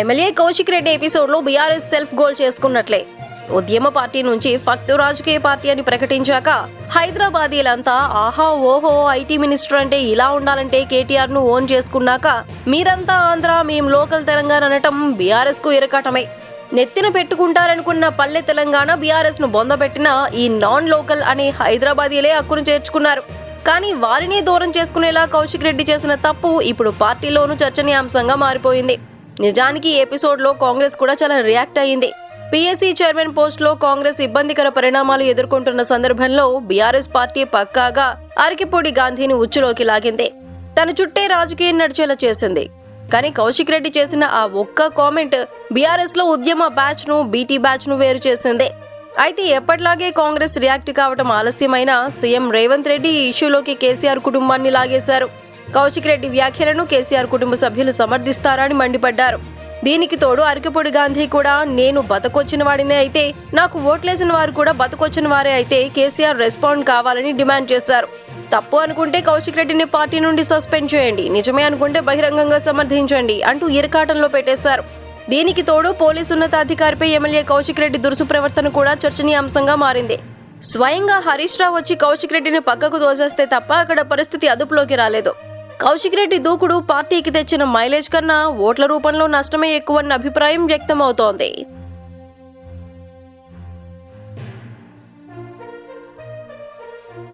MLA Kaushik Reddy ఎపిసోడ్లో BRS self goal చేసుకున్నట్లే. ఉద్యమ party నుంచి ఫక్తు రాజకీయ పార్టీ అని ప్రకటించాక హైదరాబాదీలంతా ఆహా ఓహో ఐటీ మినిస్టర్ అంటే ఇలా ఉండాలంటే కేటీఆర్ను ఓన్ చేసుకున్నాక మీరంతా ఆంధ్ర మేం లోకల్ తెలంగాణ అనటం బీఆర్ఎస్కు ఇరకాటమే. నెత్తిన పెట్టుకుంటారనుకున్న పల్లె తెలంగాణ బీఆర్ఎస్ను బొందబెట్టిన ఈ నాన్ లోకల్ అనే హైదరాబాదీలే హక్కును చేర్చుకున్నారు. కానీ వారిని దూరం చేసుకునేలా కౌశిక్ రెడ్డి చేసిన తప్పు ఇప్పుడు పార్టీలోనూ చర్చనీయాంశంగా మారిపోయింది. నిజానికి ఈ ఎపిసోడ్లో కాంగ్రెస్ కూడా చాలా రియాక్ట్ అయ్యింది. పీఎస్సీ చైర్మన్ పోస్టులో కాంగ్రెస్ ఇబ్బందికర పరిణామాలు ఎదుర్కొంటున్న సందర్భంలో బీఆర్ఎస్ పార్టీ పక్కాగా అరకిపూడి గాంధీని ఉచ్చులోకి లాగింది. తన చుట్టే రాజకీయం నడిచేలా చేసింది. కానీ కౌశిక్ రెడ్డి చేసిన ఆ ఒక్క కామెంట్ బీఆర్ఎస్లో ఉద్యమ బ్యాచ్ను బీటీ బ్యాచ్ను వేరు చేసింది. అయితే ఎప్పటిలాగే కాంగ్రెస్ రియాక్ట్ కావటం ఆలస్యమైన సీఎం రేవంత్ రెడ్డి ఈ ఇష్యూలోకి కేసీఆర్ కుటుంబాన్ని లాగేశారు. కౌశిక్ రెడ్డి వ్యాఖ్యలను కేసీఆర్ కుటుంబ సభ్యులు సమర్థిస్తారని మండిపడ్డారు. దీనికి తోడు అరకపొడి గాంధీ కూడా నేను బతకొచ్చిన వాడినే అయితే నాకు ఓట్లేసిన వారు కూడా బతకొచ్చిన వారే అయితే కేసీఆర్ రెస్పాండ్ కావాలని డిమాండ్ చేశారు. తప్పు అనుకుంటే కౌశిక్ రెడ్డిని పార్టీ నుండి సస్పెండ్ చేయండి నిజమే అనుకుంటే బహిరంగంగా సమర్థించండి అంటూ ఇరకాటంలో పెట్టేశారు. దీనికి తోడు పోలీసు ఉన్నతాధికారిపై ఎమ్మెల్యే కౌశిక్ రెడ్డి దురుసు ప్రవర్తన కూడా చర్చనీయాంశంగా మారింది. స్వయంగా హరీష్ రావు వచ్చి కౌశిక్ రెడ్డిని పక్కకు దోసేస్తే తప్ప అక్కడ పరిస్థితి అదుపులోకి రాలేదు. కౌశిక్ రెడ్డి దూకుడు పార్టీకి తెచ్చిన మైలేజ్ కన్నా ఓట్ల రూపంలో నష్టమే ఎక్కువన్న అభిప్రాయం వ్యక్తమవుతోంది.